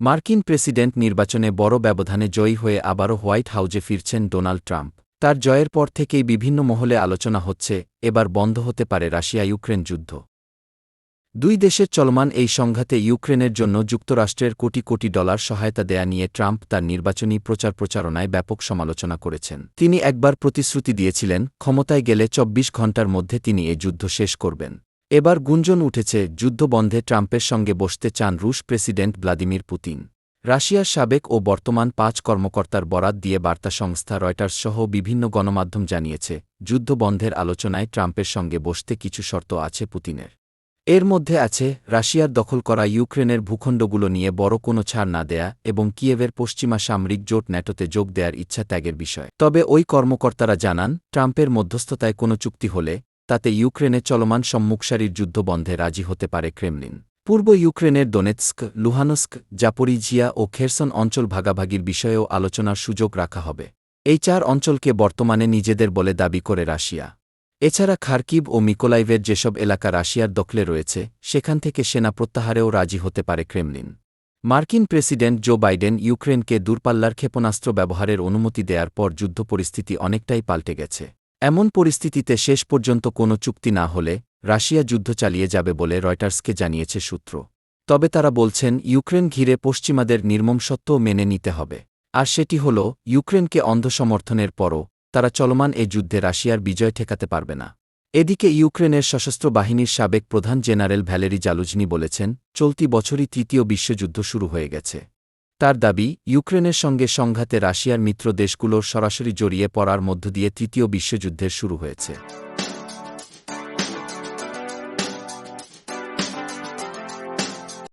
মার্কিন প্রেসিডেন্ট নির্বাচনে বড় ব্যবধানে জয়ী হয়ে আবারও হোয়াইট হাউজে ফিরছেন ডোনাল্ড ট্রাম্প। তার জয়ের পর থেকেই বিভিন্ন মহলে আলোচনা হচ্ছে, এবার বন্ধ হতে পারে রাশিয়া ইউক্রেন যুদ্ধ। দুই দেশের চলমান এই সংঘাতে ইউক্রেনের জন্য যুক্তরাষ্ট্রের কোটি কোটি ডলার সহায়তা দেয়া নিয়ে ট্রাম্প তার নির্বাচনী প্রচার প্রচারণায় ব্যাপক সমালোচনা করেছেন। তিনি একবার প্রতিশ্রুতি দিয়েছিলেন, ক্ষমতায় গেলে ২৪ ঘণ্টার মধ্যে তিনি এই যুদ্ধ শেষ করবেন। এবার গুঞ্জন উঠেছে যুদ্ধবন্ধে ট্রাম্পের সঙ্গে বসতে চান রুশ প্রেসিডেন্ট ভ্লাদিমির পুতিন। রাশিয়ার সাবেক ও বর্তমান পাঁচ কর্মকর্তার বরাত দিয়ে বার্তা সংস্থা রয়টার্স সহ বিভিন্ন গণমাধ্যম জানিয়েছে, যুদ্ধবন্ধের আলোচনায় ট্রাম্পের সঙ্গে বসতে কিছু শর্ত আছে পুতিনের। এর মধ্যে আছে, রাশিয়ার দখল করা ইউক্রেনের ভূখণ্ডগুলো নিয়ে বড় কোনো ছাড় না দেয়া এবং কিয়েভের পশ্চিমা সামরিক জোট ন্যাটোতে যোগ দেওয়ার ইচ্ছা ত্যাগের বিষয়। তবে ওই কর্মকর্তারা জানান, ট্রাম্পের মধ্যস্থতায় কোনো চুক্তি হলে তাতে ইউক্রেনে চলমান সম্মুখসারির যুদ্ধ বন্ধে রাজি হতে পারে ক্রেমলিন। পূর্ব ইউক্রেনের দোনেৎস্ক, লুহানস্ক, জাপোরিজিয়া ও খেরসন অঞ্চল ভাগাভাগির বিষয়েও আলোচনার সুযোগ রাখা হবে। এই চার অঞ্চলকে বর্তমানে নিজেদের বলে দাবি করে রাশিয়া। এছাড়া খার্কিব ও মিকোলাইভের যেসব এলাকা রাশিয়ার দখলে রয়েছে, সেখান থেকে সেনা প্রত্যাহারেও রাজি হতে পারে ক্রেমলিন। মার্কিন প্রেসিডেন্ট জো বাইডেন ইউক্রেনকে দূরপাল্লার ক্ষেপণাস্ত্র ব্যবহারের অনুমতি দেওয়ার পর যুদ্ধ পরিস্থিতি অনেকটাই পাল্টে গেছে। এমন পরিস্থিতিতে শেষ পর্যন্ত কোনো চুক্তি না হলে রাশিয়া যুদ্ধ চালিয়ে যাবে বলে রয়টার্সকে জানিয়েছে সূত্র। তবে তারা বলছেন, ইউক্রেন ঘিরে পশ্চিমাদের নির্মম সত্ত্বও মেনে নিতে হবে। আর সেটি হল, ইউক্রেনকে অন্ধ সমর্থনের পরও তারা চলমান এ যুদ্ধে রাশিয়ার বিজয় ঠেকাতে পারবে না। এদিকে ইউক্রেনের সশস্ত্র বাহিনীর সাবেক প্রধান জেনারেল ভ্যালেরি জালুজনি বলেছেন, চলতি বছরই তৃতীয় বিশ্বযুদ্ধ শুরু হয়ে গেছে। তার দাবি, ইউক্রেনের সঙ্গে সংঘাতে রাশিয়ার মিত্র দেশগুলোর সরাসরি জড়িয়ে পড়ার মধ্য দিয়ে তৃতীয় বিশ্বযুদ্ধের শুরু হয়েছে।